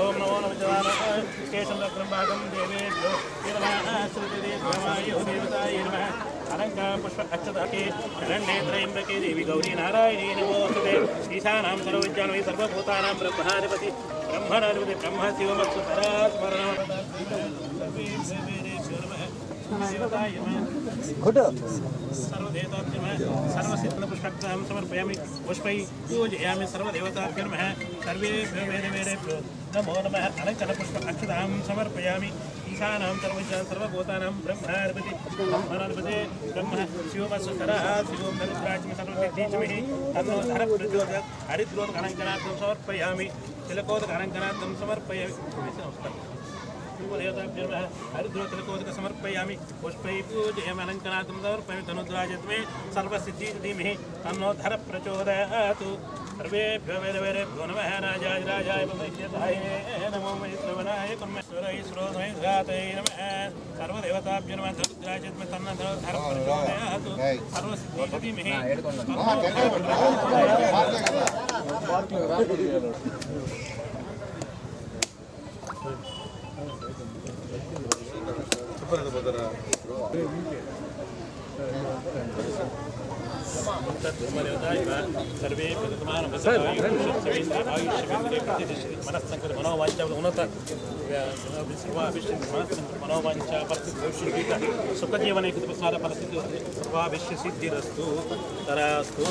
ओम नमो नमः स्टेशन भागम देवेभ्यो देवताय नमः अलङ्का पुष्प देवी गौरी नारायणी नमोऽस्तुते ईशानां सर्वविद्यान्वयि सर्वभूतानां ब्रह्माधिपति ब्रह्मणाधिपति ब्रह्म शिवमत्सु परा घुट। सर्वदेवताभ्यमः सर्वसिद्धपुष्पार्थं समर्पयामि। पुष्पै पूजयामि। सर्वदेवताभ्यमः सर्वे वेदवेदे नमो नमः। अलङ्करपुष्प अक्षतां समर्पयामि। ईशानां सर्वविषयां सर्वभूतानां पूर्वदेवताभ्यर्मः हरिद्रोतिलकोदक समर्पयामि पुष्पैपूजयमलङ्कनाथं समर्पयामि धनुद्राज मे सर्वसिद्धिधीमहि तन्नोद्धर प्रचोदयातु सर्वेभ्यो वेदवेरेभ्यो नमः। राजाय राजाय भविष्यताय नमो। मयित्रवनाय कुर्मेश्वरै श्रोधमैघातै नमः सर्वदेवताभ्यर्मः धनुद्राज मे तन्नोद्धर प्रचोदयातु सर्वसिद्धिधीमहि Thank you. ಬರೋದು ಬರ್ತಾರ ಸರ್ವೇ ಮನಸ್ಸಂಕಟ ಮನೋವಾಂಚ ಉನ್ನತ ಸರ್ವಾಭಿಷ್ಯ ಮನೋವಾಂಚ ಪರಿಸ್ಥಿತಿ ಭವಿಷ್ಯಗೀತ ಸುಖಜೀವನ ಕುಟುಂಬಸಾರ ಪರಿಸ್ಥಿತಿ ಸರ್ವಾಭಿಷ್ಯ ಸಿದ್ಧಿರಸ್ತು ತರಾಸ್ತು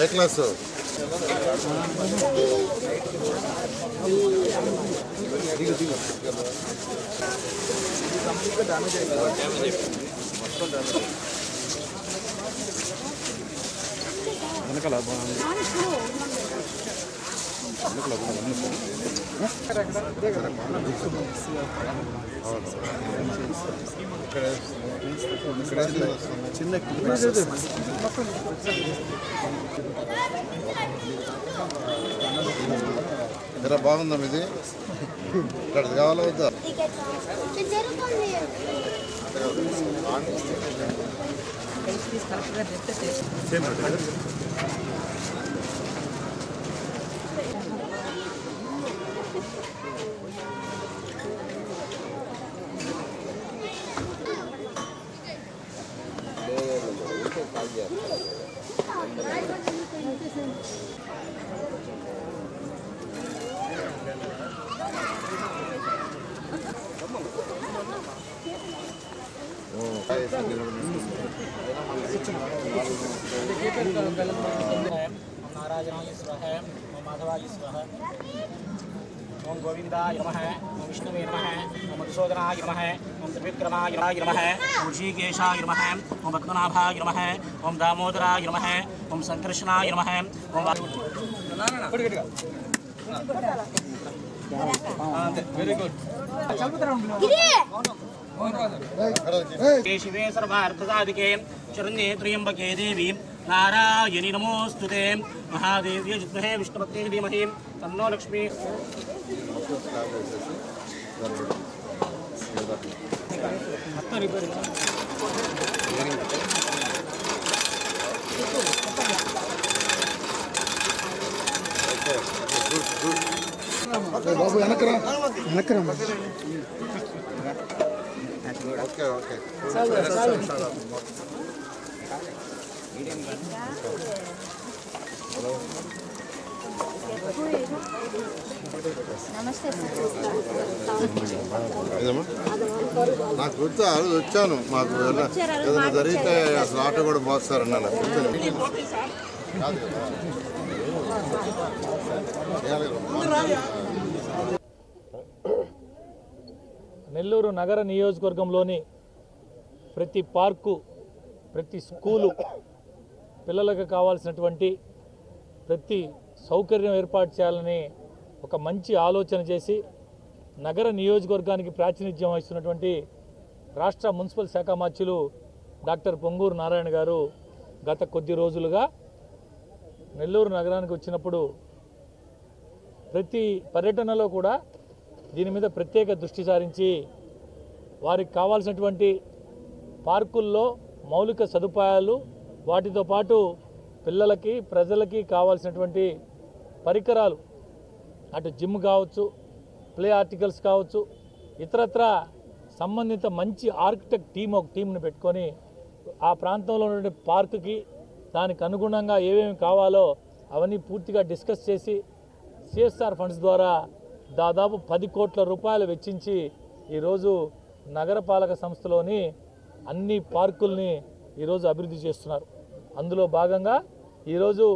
ఏ క్లాసు డ్యామేజ్ వెనకాల వెనకాల చిన్న జర బాగుందా ఇది ఇక్కడ కావాలా వద్దా? ఇది नारायणाय स्वः मम माधवाय स्वः ओम गोविंदाय नमः ओम विष्णुवे नमः ओम मधुसूदनाय नमः ओम त्रिविक्रमाय नमः ओम ऋषिकेशाय नमः ओम भक्तनाभाय नमः ओम दामोदराय नमः ओम संकृष्णाय नमः ओम वेरी गुड शिवेश्वर भारत साधिके शरण्ये देवी नारायणी नमोऽस्तु महादेव महादेव्य जिद्महे विष्णुपत्नी धीमहि। तन्नो लक्ष्मी। Good, good. బాబు వెనకరా వెనకరా ఓకే ఓకే? నాకు గుర్తు ఆ రోజు వచ్చాను మాకు ఏదైనా జరిగితే అసలు ఆటో కూడా పోస్తారన్నాను కూర్చొని. కాదు కదా. చేయాలి కదా. నెల్లూరు నగర నియోజకవర్గంలోని ప్రతి పార్కు ప్రతి స్కూలు పిల్లలకు కావాల్సినటువంటి ప్రతి సౌకర్యం ఏర్పాటు చేయాలని ఒక మంచి ఆలోచన చేసి నగర నియోజకవర్గానికి ప్రాతినిధ్యం వహిస్తున్నటువంటి రాష్ట్ర మున్సిపల్ శాఖ మార్చులు డాక్టర్ పొంగూరు నారాయణ గారు గత కొద్ది రోజులుగా నెల్లూరు నగరానికి వచ్చినప్పుడు ప్రతి పర్యటనలో కూడా దీని మీద ప్రత్యేక దృష్టి సారించి వారికి కావాల్సినటువంటి పార్కుల్లో మౌలిక సదుపాయాలు వాటితో పాటు పిల్లలకి ప్రజలకి కావాల్సినటువంటి పరికరాలు అటు జిమ్ కావచ్చు ప్లే ఆర్టికల్స్ కావచ్చు ఇతరత్ర సంబంధిత మంచి ఆర్కిటెక్ట్ టీం ఒక టీంని పెట్టుకొని ఆ ప్రాంతంలో ఉన్న పార్కుకి దానికి అనుగుణంగా ఏమేమి కావాలో అవన్నీ పూర్తిగా డిస్కస్ చేసి సిఎస్ఆర్ ఫండ్స్ ద్వారా దాదాపు పది కోట్ల రూపాయలు వెచ్చించి ఈరోజు నగరపాలక సంస్థలోని అన్ని పార్కుల్ని ఈరోజు అభివృద్ధి చేస్తున్నారు. అందులో భాగంగా ఈరోజు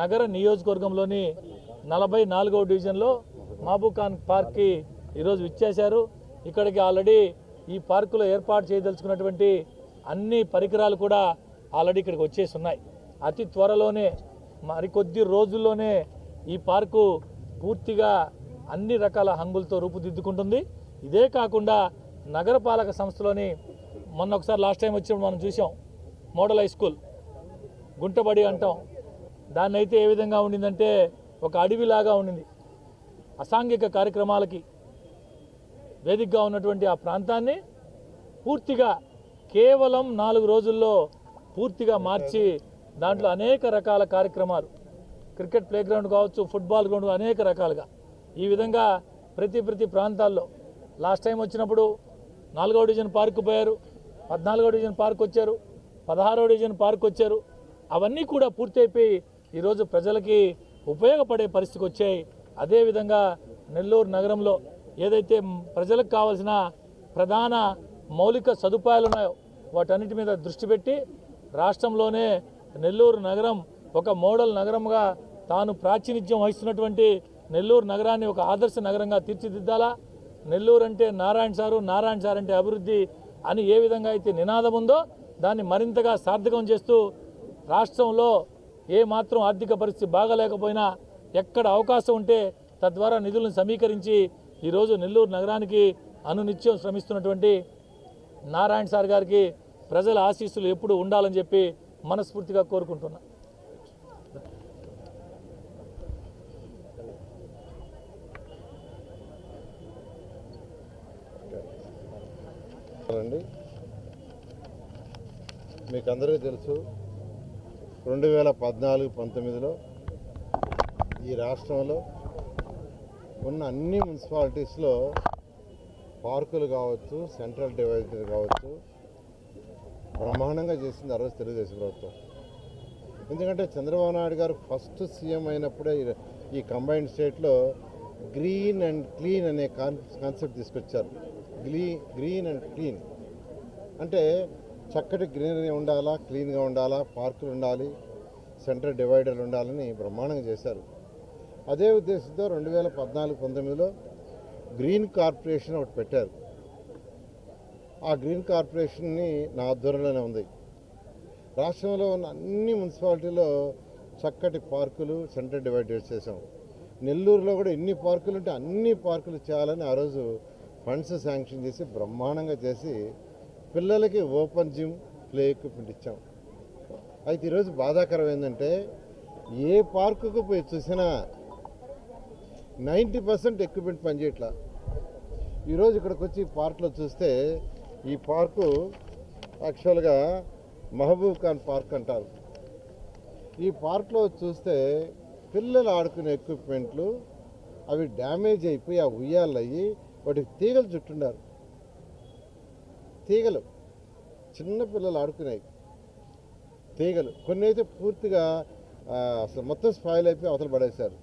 నగర నియోజకవర్గంలోని నలభై నాలుగవ డివిజన్లో మహబూఖాన్ పార్క్కి ఈరోజు విచ్చేశారు. ఇక్కడికి ఆల్రెడీ ఈ పార్కులో ఏర్పాటు చేయదలుచుకున్నటువంటి అన్ని పరికరాలు కూడా ఆల్రెడీ ఇక్కడికి వచ్చేసి ఉన్నాయి. అతి త్వరలోనే మరికొద్ది రోజుల్లోనే ఈ పార్కు పూర్తిగా అన్ని రకాల హంగులతో రూపుదిద్దుకుంటుంది. ఇదే కాకుండా నగరపాలక సంస్థలోని మొన్న ఒకసారి లాస్ట్ టైం వచ్చినప్పుడు మనం చూసాం. Model high school. గుంటబడి అంటాం. దాన్ని అయితే ఏ విధంగా ఉండిందంటే ఒక అడవిలాగా ఉండింది. అసాంఘిక కార్యక్రమాలకి వేదికగా ఉన్నటువంటి ఆ ప్రాంతాన్ని పూర్తిగా కేవలం నాలుగు రోజుల్లో పూర్తిగా మార్చి దాంట్లో అనేక రకాల కార్యక్రమాలు. క్రికెట్ ప్లే గ్రౌండ్ కావచ్చు ఫుట్బాల్ గ్రౌండ్ అనేక రకాలుగా. ఈ విధంగా ప్రతి ప్రతి ప్రాంతాల్లో లాస్ట్ టైం వచ్చినప్పుడు నాలుగవ డివిజన్ పార్క్ పోయారు పద్నాలుగో డివిజన్ పార్క్ వచ్చారు పదహారో డివిజన్ పార్క్ వచ్చారు. అవన్నీ కూడా పూర్తయిపోయి ఈరోజు ప్రజలకి ఉపయోగపడే పరిస్థితికి వచ్చాయి. అదేవిధంగా నెల్లూరు నగరంలో ఏదైతే ప్రజలకు కావాల్సిన ప్రధాన మౌలిక సదుపాయాలు ఉన్నాయో వాటన్నిటి మీద దృష్టి పెట్టి రాష్ట్రంలోనే నెల్లూరు నగరం ఒక మోడల్ నగరంగా తాను ప్రాతినిధ్యం వహిస్తున్నటువంటి నెల్లూరు నగరాన్ని ఒక ఆదర్శ నగరంగా తీర్చిదిద్దాలా? నెల్లూరు అంటే నారాయణ సారు నారాయణ సార్ అంటే అభివృద్ధి అని ఏ విధంగా అయితే నినాదం ఉందో దాన్ని మరింతగా సార్థకం చేస్తూ రాష్ట్రంలో ఏ మాత్రం ఆర్థిక పరిస్థితి బాగలేకపోయినా ఎక్కడ అవకాశం ఉంటే తద్వారా నిధులను సమీకరించి ఈరోజు నెల్లూరు నగరానికి అనునిత్యం శ్రమిస్తున్నటువంటి నారాయణ సార్ గారికి ప్రజల ఆశీస్సులు ఎప్పుడు ఉండాలని చెప్పి మనస్ఫూర్తిగా కోరుకుంటున్నా. అండి మీకు అందరికీ తెలుసు రెండు వేల పద్నాలుగు పంతొమ్మిదిలో ఈ రాష్ట్రంలో ఉన్న అన్ని మున్సిపాలిటీస్లో పార్కులు కావచ్చు సెంట్రల్ డివైజర్ కావచ్చు బ్రహ్మాండంగా చేసింది ఆ రోజు తెలుగుదేశం ప్రభుత్వం. ఎందుకంటే చంద్రబాబు నాయుడు గారు ఫస్ట్ సీఎం అయినప్పుడే ఈ- ఈ కంబైన్డ్ స్టేట్లో గ్రీన్ అండ్ క్లీన్ అనే కాన్ కాన్సెప్ట్ తీసుకొచ్చారు. గ్లీ గ్రీన్ అండ్ క్లీన్. అంటే చక్కటి గ్రీనరీ ఉండాలా క్లీన్గా ఉండాలా పార్కులు ఉండాలి సెంటర్ డివైడర్లు ఉండాలని బ్రహ్మాండంగా చేశారు. అదే ఉద్దేశంతో రెండు వేల పద్నాలుగు పంతొమ్మిదిలో గ్రీన్ కార్పొరేషన్ ఒకటి పెట్టారు. ఆ గ్రీన్ కార్పొరేషన్ని నా ఆధ్వర్యంలోనే ఉంది. రాష్ట్రంలో ఉన్న అన్ని మున్సిపాలిటీలో చక్కటి పార్కులు సెంటర్ డివైడర్ చేసాం నెల్లూరులో కూడా ఎన్ని పార్కులు ఉంటే అన్ని పార్కులు చేయాలని ఆ రోజు ఫండ్స్ శాంక్షన్ చేసి బ్రహ్మాండంగా చేసి పిల్లలకి ఓపెన్ జిమ్ ప్లే ఎక్విప్మెంట్ ఇచ్చాం. అయితే ఈరోజు బాధాకరం ఏంటంటే ఏ పార్కుకు పోయి చూసినా నైంటీ పర్సెంట్ ఎక్విప్మెంట్ పనిచేయట్లా ఈరోజు ఇక్కడికి వచ్చి పార్క్లో చూస్తే ఈ పార్కు యాక్చువల్గా మహబూబ్ ఖాన్ పార్క్ అంటారు. ఈ పార్క్లో చూస్తే పిల్లలు ఆడుకునే ఎక్విప్మెంట్లు అవి డ్యామేజ్ అయిపోయి ఆ ఉయ్యాలయ్యి వాటికి తీగలు చుట్టున్నారు. తీగలు చిన్న పిల్లలు ఆడుకునేవి. తీగలు కొన్ని అయితే పూర్తిగా అసలు మొత్తం స్పాయిల్ అయిపోయి అవతల పడేశారు.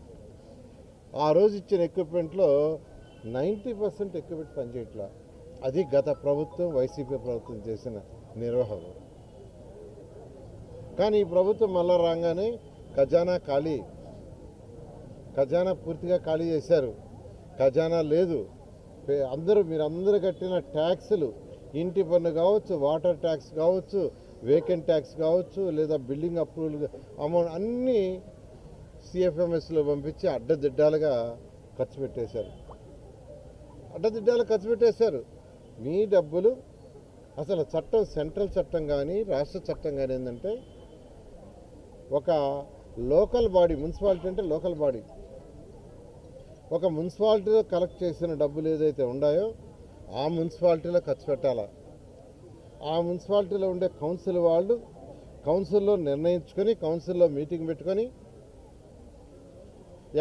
ఆ రోజు ఇచ్చిన ఎక్విప్మెంట్లో నైంటీ పర్సెంట్ ఎక్విప్మెంట్ పనిచేయట్లా. అది గత ప్రభుత్వం వైసీపీ ప్రభుత్వం చేసిన నిర్వహణ. కానీ ఈ ప్రభుత్వం మళ్ళా రాగానే ఖజానా ఖాళీ. ఖజానా పూర్తిగా ఖాళీ చేశారు. ఖజానా లేదు. అందరూ మీరు అందరూ కట్టిన ట్యాక్సులు ఇంటి పన్ను కావచ్చు వాటర్ ట్యాక్స్ కావచ్చు వేకెంట్ ట్యాక్స్ కావచ్చు లేదా బిల్డింగ్ అప్రూవల్ అమౌంట్ అన్నీ సిఎఫ్ఎంఎస్లో పంపించి అడ్డదిడ్డాలుగా ఖర్చు పెట్టేశారు. అడ్డదిడ్డాలు ఖర్చు పెట్టేశారు. మీ డబ్బులు అసలు చట్టం సెంట్రల్ చట్టం కానీ రాష్ట్ర చట్టం కానీ ఏంటంటే ఒక లోకల్ బాడీ మున్సిపాలిటీ అంటే లోకల్ బాడీ. ఒక మున్సిపాలిటీలో కలెక్ట్ చేసిన డబ్బులు ఏదైతే ఉన్నాయో ఆ మున్సిపాలిటీలో ఖర్చు పెట్టాలా? ఆ మున్సిపాలిటీలో ఉండే కౌన్సిల్ వాళ్ళు కౌన్సిల్లో నిర్ణయించుకొని కౌన్సిల్లో మీటింగ్ పెట్టుకొని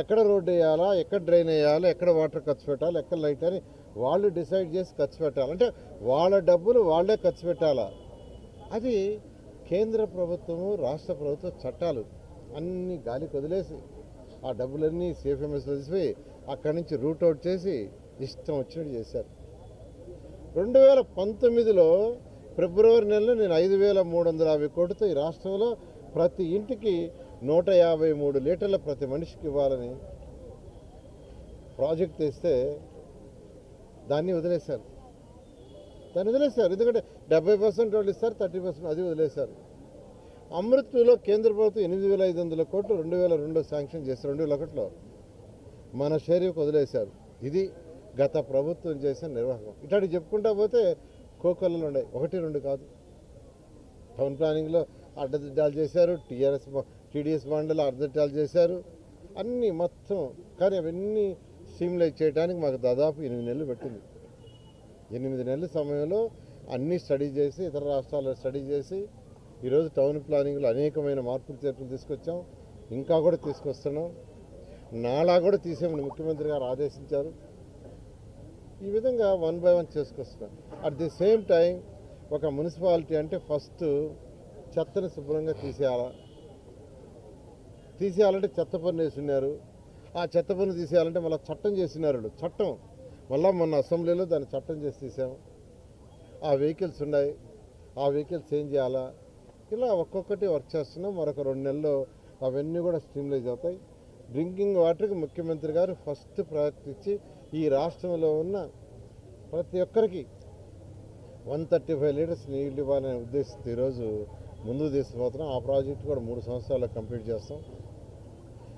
ఎక్కడ రోడ్డు వేయాలా ఎక్కడ డ్రైన్ వేయాలా ఎక్కడ వాటర్ ఖర్చు పెట్టాలి ఎక్కడ లైట్ అని వాళ్ళు డిసైడ్ చేసి ఖర్చు పెట్టాలి? అంటే వాళ్ళ డబ్బులు వాళ్ళే ఖర్చు పెట్టాలా? అది కేంద్ర ప్రభుత్వము రాష్ట్ర ప్రభుత్వ చట్టాలు అన్నీ గాలికి వదిలేసి ఆ డబ్బులన్నీ సిఎఫ్ఎంఎస్లో తీసిపోయి అక్కడి నుంచి రూట్ అవుట్ చేసి ఇష్టం వచ్చినట్టు చేశారు. రెండు వేల పంతొమ్మిదిలో ఫిబ్రవరి నెలలో నేను ఐదు వేల మూడు వందల యాభై కోటితో ఈ రాష్ట్రంలో ప్రతి ఇంటికి నూట యాభై మూడు లీటర్ల ప్రతి మనిషికి ఇవ్వాలని ప్రాజెక్ట్ తెస్తే దాన్ని వదిలేశారు. దాన్ని వదిలేశారు. ఎందుకంటే డెబ్బై పర్సెంట్ వాళ్ళు ఇస్తారు థర్టీ పర్సెంట్ అది వదిలేశారు. అమృత్లో కేంద్ర ప్రభుత్వం ఎనిమిది వేల ఐదు వందల కోట్లు రెండు వేల రెండులో శాంక్షన్ చేశారు రెండు వేల ఒకటిలో. మన షరీఫ్ వదిలేశారు. ఇది గత ప్రభుత్వం చేసిన నిర్వాహకం ఇట్లాంటి చెప్పుకుంటా పోతే కోకొల్లలు ఉన్నాయి. ఒకటి రెండు కాదు. టౌన్ ప్లానింగ్లో అడ్డదిడ్డాలు చేశారు టీఆర్ఎస్ టీడీఎస్ బాండ్లో అడ్డదిడ్డాలు చేశారు. అన్నీ మొత్తం కానీ అవన్నీ స్ట్రీమ్లైజ్ చేయడానికి మాకు దాదాపు ఎనిమిది నెలలు పెట్టింది. ఎనిమిది నెలల సమయంలో అన్నీ స్టడీ చేసి ఇతర రాష్ట్రాల్లో స్టడీ చేసి ఈరోజు టౌన్ ప్లానింగ్లో అనేకమైన మార్పులు చేర్పులు తీసుకొచ్చాం. ఇంకా కూడా తీసుకొస్తున్నాం. నాలా కూడా తీసేమని ముఖ్యమంత్రి గారు ఆదేశించారు. ఈ విధంగా వన్ బై వన్ చేసుకొస్తున్నారు. అట్ ది సేమ్ టైం ఒక మున్సిపాలిటీ అంటే ఫస్ట్ చెత్తను శుభ్రంగా తీసేయాలా. తీసేయాలంటే చెత్త పన్ను వేసినారు ఆ చెత్త పన్ను తీసేయాలంటే మళ్ళీ చట్టం చేసినారు చట్టం. మళ్ళీ మొన్న అసెంబ్లీలో దాన్ని చట్టం చేసి తీసాం. ఆ వెహికల్స్ ఉన్నాయి. ఆ వెహికల్స్ ఏం చేయాలా? ఇలా ఒక్కొక్కటి వర్క్ చేస్తున్నాం. మరొక రెండు నెలల్లో అవన్నీ కూడా స్ట్రీమ్లైజ్ అవుతాయి. డ్రింకింగ్ వాటర్కి ముఖ్యమంత్రి గారు ఫస్ట్ ప్రయారిటీ ఇచ్చి ఈ రాష్ట్రంలో ఉన్న ప్రతి ఒక్కరికి వన్ థర్టీ ఫైవ్ లీటర్స్ నీళ్ళు ఇవ్వాలనే ఉద్దేశంతో ఈరోజు ముందుకు తీసుకుపోతున్నాం. ఆ ప్రాజెక్ట్ కూడా మూడు సంవత్సరాల్లో కంప్లీట్ చేస్తాం.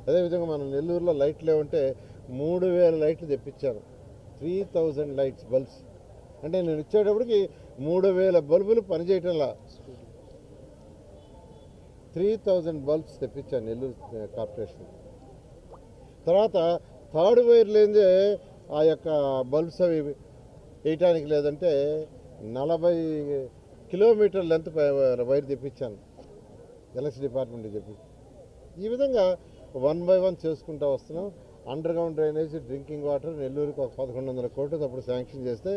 అదేవిధంగా మనం నెల్లూరులో లైట్లు ఏమంటే మూడు వేల లైట్లు తెప్పించాను త్రీ థౌజండ్ లైట్స్ బల్బ్స్. అంటే నేను ఇచ్చేటప్పటికి మూడు వేల బల్బులు పనిచేయటంలా. త్రీ థౌజండ్ బల్బ్స్ తెప్పించాను నెల్లూరు ఆ, కార్పొరేషన్. తర్వాత థర్డ్ వైర్ లేదే ఆ యొక్క బల్బ్స్ అవి వేయటానికి లేదంటే నలభై కిలోమీటర్ లెంత్ వైర్ తెప్పించాను. ఎలక్ట్రిసిటీ డిపార్ట్మెంట్ చెప్పి. ఈ విధంగా వన్ బై వన్ చేసుకుంటూ వస్తున్నాం. Underground drainage drinking water నెల్లూరుకి ఒక పదకొండు వందల కోట్లు అప్పుడు శాంక్షన్ చేస్తే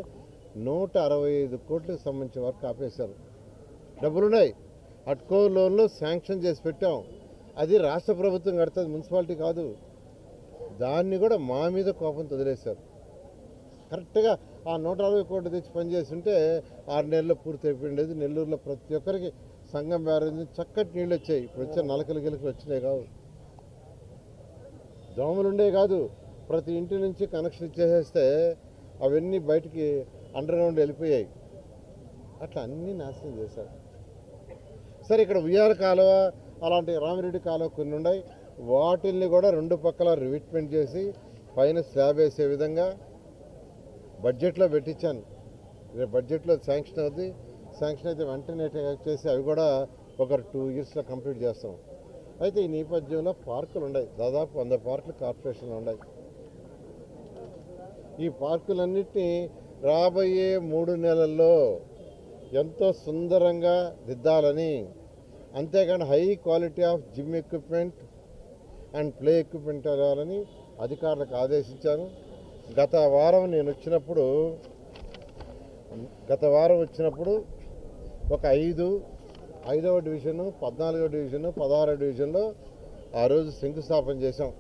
నూట అరవై ఐదు కోట్లకు సంబంధించిన వర్క్ ఆపేశారు. డబ్బులున్నాయి అట్కో లోన్లో శాంక్షన్ చేసి పెట్టాం. అది రాష్ట్ర ప్రభుత్వం కడుతుంది మున్సిపాలిటీ కాదు. దాన్ని కూడా మా మీద కోపంతో వదిలేశారు. కరెక్ట్గా ఆ నూట అరవై కోట్లు తెచ్చి పనిచేసి ఉంటే ఆరు నెలల్లో పూర్తి అయిపోయిండేది. నెల్లూరులో ప్రతి ఒక్కరికి సంఘం బ్యారేజ్ నుంచి చక్కటి నీళ్ళు వచ్చాయి. ఇప్పుడు వచ్చే నలకలు గిలకలు వచ్చినాయి కావు. దోమలు ఉండే కాదు. ప్రతి ఇంటి నుంచి కనెక్షన్ ఇచ్చేసేస్తే అవన్నీ బయటికి అండర్ గ్రౌండ్ వెళ్ళిపోయాయి. అట్లా అన్నీ నాశనం చేశారు. సరే ఇక్కడ ఉయ్యాల కాలువ అలాంటి రామిరెడ్డి కాలువ కొన్ని ఉన్నాయి. వాటిల్ని కూడా రెండు పక్కల రివిట్మెంట్ చేసి పైన స్లాబ్ వేసే విధంగా బడ్జెట్లో పెట్టించాను. రేపు బడ్జెట్లో శాంక్షన్ అవుద్ది. శాంక్షన్ అయితే వెంటనే చేసి అవి కూడా ఒక టూ ఇయర్స్లో కంప్లీట్ చేస్తాం. అయితే ఈ నేపథ్యంలో పార్కులు ఉన్నాయి. దాదాపు వంద పార్కులు కార్పొరేషన్లు ఉన్నాయి. ఈ పార్కులన్నింటినీ రాబోయే మూడు నెలల్లో ఎంతో సుందరంగా దిద్దాలని అంతేకాని high quality of gym equipment and play equipment రావాలని అధికారులకు ఆదేశించాను. గత వారం నేను వచ్చినప్పుడు గత వారం వచ్చినప్పుడు ఒక ఐదు ఐదవ డివిజను పద్నాలుగవ డివిజను పదహారవ డివిజన్లో ఆ రోజు శంకుస్థాపన చేశాం.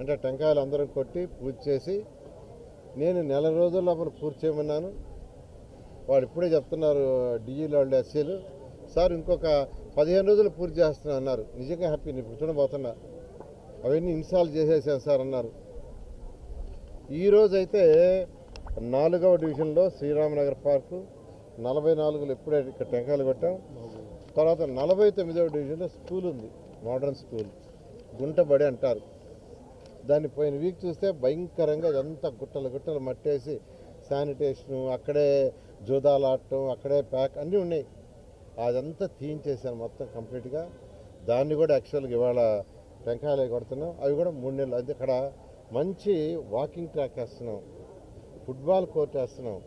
అంటే టెంకాయలు అందరం కొట్టి పూజ చేసి నేను నెల రోజుల లోపల పూర్తి చేయమన్నాను. వాడు ఇప్పుడే చెప్తున్నారు డిఈలో వాళ్ళు ఎస్సీలు. సార్ ఇంకొక పదిహేను రోజులు పూర్తి చేస్తున్నా అన్నారు. నిజంగా హ్యాపీ నేను కూర్చోబోతున్నా అవన్నీ ఇన్స్టాల్ చేసేసాను సార్ అన్నారు. ఈరోజు అయితే నాలుగవ డివిజన్లో శ్రీరామనగర్ పార్కు నలభై నాలుగులో ఎప్పుడే ఇక్కడ టెంకాయలు కొట్టాం తర్వాత నలభై తొమ్మిదవ డివిజన్లో స్కూల్ ఉంది మోడర్న్ స్కూల్ గుంటబడి అంటారు. దాన్ని పోయిన వీక్ చూస్తే భయంకరంగా ఎంత గుట్టలు గుట్టలు మట్టేసి శానిటేషను అక్కడే జూదాలాడటం అక్కడే ప్యాక్ అన్నీ ఉన్నాయి. అదంతా తీయించేసాను మొత్తం కంప్లీట్గా. దాన్ని కూడా యాక్చువల్గా ఇవాళ టెంకాయలు కొడుతున్నాం. అవి కూడా మూడు నెలలు. అది అక్కడ మంచి వాకింగ్ ట్రాక్ వేస్తున్నాం. ఫుట్బాల్ కోర్ట్ వేస్తున్నాం.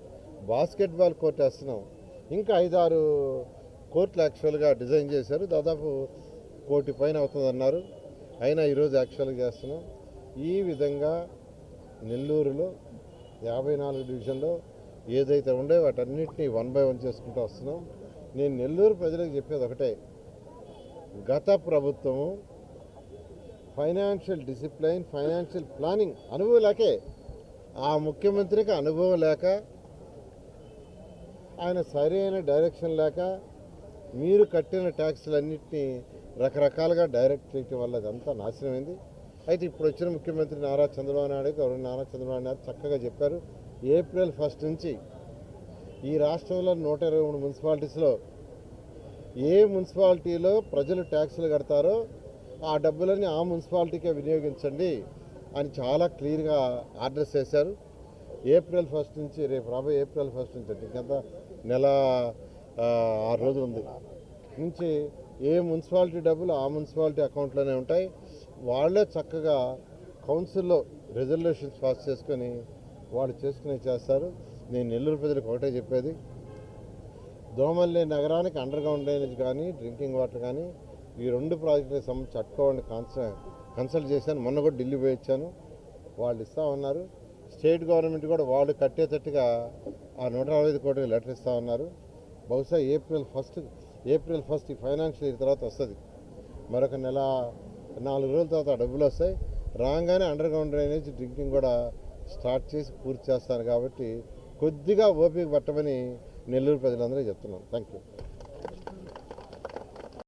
బాస్కెట్బాల్ కోర్ట్ వేస్తున్నాం. ఇంకా ఐదారు కోర్టులు యాక్చువల్గా డిజైన్ చేశారు. దాదాపు కోటి పైన అవుతుందన్నారు. అయినా ఈరోజు యాక్చువల్గా చేస్తున్నాం. ఈ విధంగా నెల్లూరులో యాభై నాలుగు డివిజన్లో ఏదైతే ఉండే వాటన్నింటినీ వన్ బై వన్ చేసుకుంటూ వస్తున్నాం. నేను నెల్లూరు ప్రజలకు చెప్పేది ఒకటే. గత ప్రభుత్వము ఫైనాన్షియల్ డిసిప్లైన్ ఫైనాన్షియల్ ప్లానింగ్ అనుభవం లేకే ఆ ముఖ్యమంత్రికి అనుభవం లేక ఆయన సరైన డైరెక్షన్ లేక మీరు కట్టిన ట్యాక్స్లన్నింటినీ రకరకాలుగా డైరెక్ట్ చేయటం వల్ల అదంతా నాశనమైంది. అయితే ఇప్పుడు వచ్చిన ముఖ్యమంత్రి నారా చంద్రబాబు నాయుడు గౌరవ నారా చంద్రబాబు నాయుడు చక్కగా చెప్పారు. ఏప్రిల్ ఫస్ట్ నుంచి ఈ రాష్ట్రంలో నూట ఇరవై మూడు మున్సిపాలిటీస్లో ఏ మున్సిపాలిటీలో ప్రజలు ట్యాక్సులు కడతారో ఆ డబ్బులని ఆ మున్సిపాలిటీకే వినియోగించండి అని చాలా క్లియర్గా ఆర్డర్స్ చేశారు. ఏప్రిల్ ఫస్ట్ నుంచి రేపు రాబోయే ఏప్రిల్ ఫస్ట్ నుంచి అంటే ఇంకంత నెల ఆరు రోజులు ఉంది నుంచి ఏ మున్సిపాలిటీ డబ్బులు ఆ మున్సిపాలిటీ అకౌంట్లోనే ఉంటాయి. వాళ్ళే చక్కగా కౌన్సిల్లో రిజల్యూషన్స్ పాస్ చేసుకొని వాళ్ళు చేసుకునే చేస్తారు. నేను నెల్లూరు ప్రజలకు ఒకటే చెప్పేది. దోమల్లి నగరానికి అండర్ గ్రౌండ్ డ్రైనేజ్ కానీ డ్రింకింగ్ వాటర్ కానీ ఈ రెండు ప్రాజెక్టులకు సంబంధించి అట్టుకోవాలని కాన్స కన్సల్ట్ చేశాను. మొన్న కూడా ఢిల్లీ పోయి వచ్చాను. వాళ్ళు ఇస్తామన్నారు. స్టేట్ గవర్నమెంట్ కూడా వాళ్ళు కట్టేటట్టుగా ఆ నూట నలభై ఐదు కోట్లకి లెటర్ ఇస్తామన్నారు. బహుశా ఏప్రిల్ ఫస్ట్ ఏప్రిల్ ఫస్ట్ ఈ ఫైనాన్షియల్ ఇయర్ తర్వాత వస్తుంది. మరొక నెల నాలుగు రోజుల తర్వాత డబ్బులు వస్తాయి. రాగానే అండర్ గ్రౌండ్ డ్రైనేజ్ డ్రింకింగ్ కూడా స్టార్ట్ చేసి పూర్తి చేస్తాను కాబట్టి కొద్దిగా ఓపిక పట్టమని నెల్లూరు ప్రజలందరూ చెప్తున్నాను. Thank you